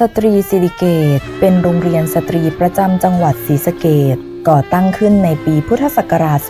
สตรีสิริเกตเป็นโรงเรียนสตรีประจำจังหวัดศรีสะเกดก่อตั้งขึ้นในปีพุทธศักราช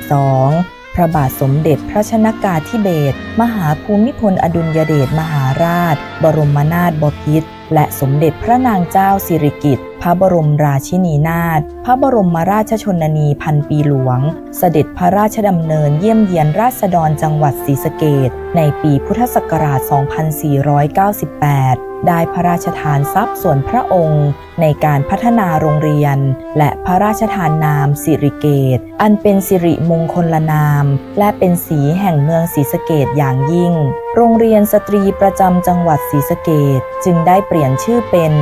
2482 พระบาทสมเด็จพระชนากาธิเบศรมหาภูมิพลอดุลยเดชมหาราช บรมนาถบพิตรและสมเด็จพระนางเจ้าสิริกิติ์ พระบรมราชินีนาถ พระบรมราชชนนีพันปีหลวง เสด็จพระราชดำเนินเยี่ยมเยียนราษฎรจังหวัดศรีสะเกดในปีพุทธศักราช 2498 ได้พระราชทานทรัพย์ส่วนพระองค์ ในการพัฒนาโรงเรียน และพระราชทานนามสิริเกต อันเป็นสิริมงคลนาม และเป็นสีแห่งเมืองศรีสะเกดอย่างยิ่ง โรงเรียนสตรีประจำจังหวัดศรีสะเกดจึงได้เปลี่ยนชื่อเป็น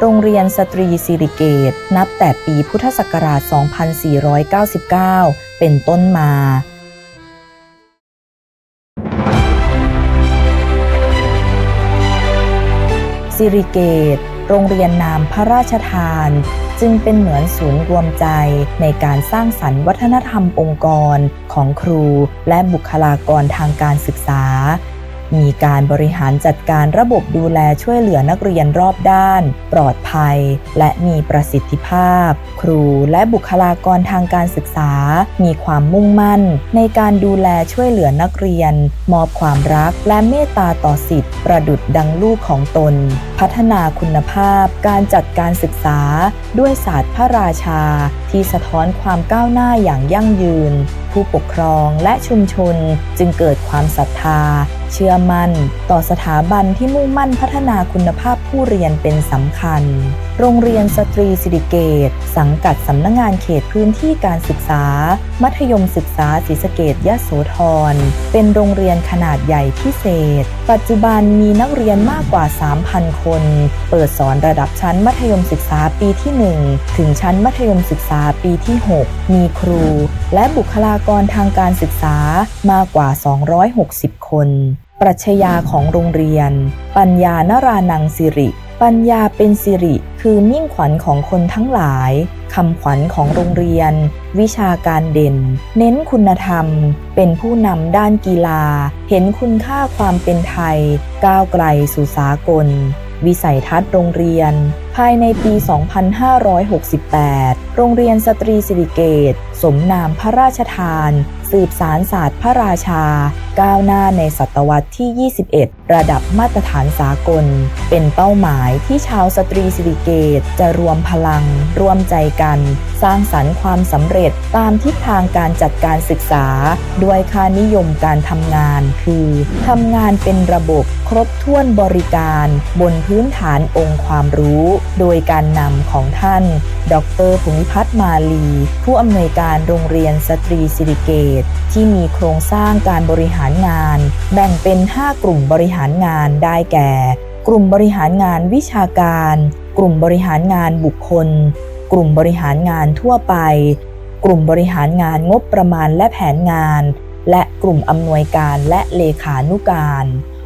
โรงเรียนสตรีสิริเกต นับแต่ปีพุทธศักราช 2499 เป็นต้นมา สิริเกตโรงเรียนนามพระราชทาน จึงเป็นเหมือนศูนย์รวมใจในการสร้างสรรค์วัฒนธรรมองค์กร ของครูและบุคลากรทางการศึกษา มีการบริหารจัดการระบบดูแลช่วยเหลือนักเรียนรอบด้าน ปลอดภัย และมีประสิทธิภาพ ครูและบุคลากรทางการศึกษา มีความมุ่งมั่น ในการดูแลช่วยเหลือนักเรียน มอบความรักและเมตตาต่อสิทธิ์ประดุดดังลูกของตน พัฒนาคุณภาพ การจัดการศึกษา ด้วยศาสตร์พระราชา ที่สะท้อนความก้าวหน้าอย่างยั่งยืน ผู้ปกครองและชุมชนจึงเกิดความศรัทธา เชื่อมั่นต่อสถาบันที่มุ่งมั่นพัฒนาคุณภาพผู้เรียนเป็นสำคัญ โรงเรียนสตรีสิริเกต สังกัดสำนักงงานเขตพื้นที่การศึกษา มัธยมศึกษาศรีสะเกดยโสธร เป็นโรงเรียนขนาดใหญ่พิเศษ ปัจจุบันมีนักเรียนมากกว่า 3,000 คน เปิดสอนระดับชั้นมัธยมศึกษาปีที่ 1 ถึงชั้นมัธยมศึกษาปีที่ 6 มีครู และบุคลากรทางการศึกษามากกว่า 260 คน ปรัชญาของโรงเรียน ปัญญานรานังสิริ ปัญญาเป็นสิริคือมิ่งขวัญของคนทั้งหลายคำขวัญของโรงเรียน วิชาการเด่น เน้นคุณธรรม เป็นผู้นำด้านกีฬา เห็นคุณค่าความเป็นไทย ก้าวไกลสู่สากล วิสัยทัศน์โรงเรียน ภายในปี 2568 โรงเรียนสตรีสิริเกต สมนามพระราชทาน สืบสารศาสตร์พระราชา ก้าวหน้าในศตวรรษที่ 21 ระดับมาตรฐานสากล เป็นเป้าหมายที่ชาวสตรีสิริเกตจะรวมพลัง ร่วมใจกัน สร้างสรรค์ความสำเร็จตามทิศทางการจัดการศึกษา ด้วยค่านิยมการทำงาน คือทำงานเป็นระบบครบถ้วนบริการ บนพื้นฐานองค์ความรู้ โดยการนำของท่าน ดรภูมิพัฒน์มาลี ผู้อำนวยการโรงเรียนสตรีสิริเกต ที่มีโครงสร้างการบริหารงาน แบ่งเป็น 5 กลุ่มบริหารงานได้แก่ กลุ่มบริหารงานวิชาการ กลุ่มบริหารงานบุคคล กลุ่มบริหารงานทั่วไป กลุ่มบริหารงานงบประมาณและแผนงาน และกลุ่มอำนวยการและเลขานุการ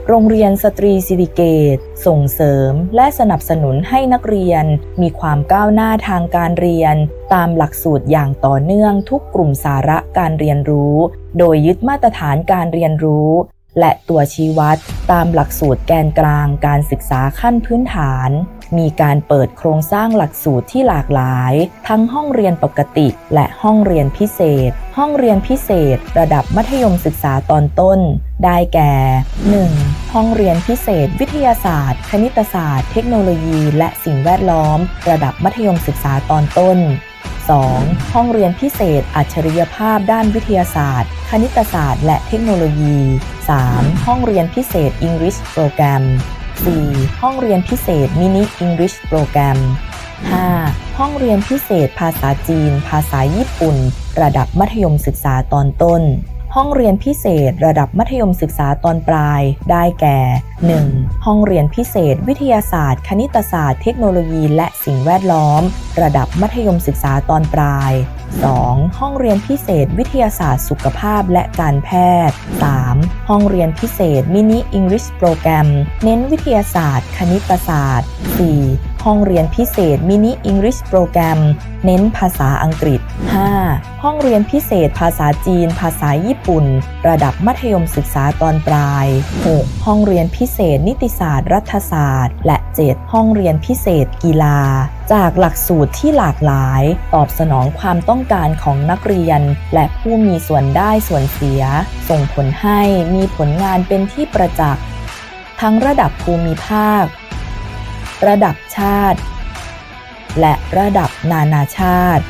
โรงเรียนสตรีสิริเกตส่งเสริมและสนับสนุนให้นักเรียน มีความก้าวหน้าทางการเรียน ตามหลักสูตรอย่างต่อเนื่องทุกกลุ่มสาระการเรียนรู้ โดยยึดมาตรฐานการเรียนรู้และตัวชี้วัดตามหลักสูตรแกนกลางการศึกษาขั้นพื้นฐาน มีการเปิดโครงสร้างหลักสูตรที่หลากหลาย ทั้งห้องเรียนปกติและห้องเรียนพิเศษ ห้องเรียนพิเศษ ระดับมัธยมศึกษาตอนต้น ได้แก่ 1. ห้องเรียนพิเศษ วิทยาศาสตร์ คณิตศาสตร์ เทคโนโลยี และสิ่งแวดล้อม ระดับมัธยมศึกษาตอนต้น 2. ห้องเรียนพิเศษ อัจฉริยภาพด้านวิทยาศาสตร์ คณิตศาสตร์ และเทคโนโลยี 3. ห้องเรียนพิเศษ English Program 4. ห้องเรียนพิเศษมินิอังกฤษโปรแกรม 5. ห้องเรียนพิเศษภาษาจีน ภาษาญี่ปุ่น ระดับมัธยมศึกษาตอนต้น ห้องเรียนพิเศษระดับมัธยมศึกษาตอนปลาย ได้แก่ 1. ห้องเรียนพิเศษ วิทยาศาสตร์ คณิตศาสตร์ เทคโนโลยี และสิ่งแวดล้อม ระดับมัธยมศึกษาตอนปลาย 2. ห้องเรียนพิเศษ วิทยาศาสตร์สุขภาพและการแพทย์ 3. ห้องเรียนพิเศษมินิ English Program เน้นวิทยาศาสตร์ คณิตศาสตร์ 4. ห้องเรียนพิเศษมินิอังกฤษโปรแกรมเน้นภาษาอังกฤษ 5. ห้องเรียนพิเศษภาษาจีน ภาษาญี่ปุ่น ระดับมัธยมศึกษาตอนปลาย 6. ห้องเรียนพิเศษนิติศาสตร์ รัฐศาสตร์ และ 7. ห้องเรียนพิเศษกีฬา จากหลักสูตรที่หลากหลาย ตอบสนองความต้องการของนักเรียน และผู้มีส่วนได้ส่วนเสีย ส่งผลให้มีผลงานเป็นที่ประจักษ์ทั้งระดับภูมิภาค ระดับชาติ และระดับนานาชาติ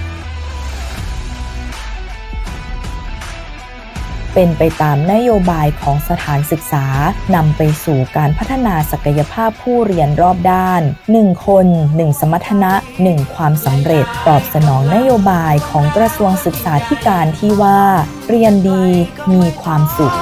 เป็นไปตามนโยบายของสถานศึกษานำไปสู่การพัฒนาศักยภาพผู้เรียนรอบด้าน 1 คน 1 สมรรถนะ 1 ความสำเร็จ ตอบสนองนโยบายของกระทรวงศึกษาธิการที่ว่า เรียนดีมีความสุข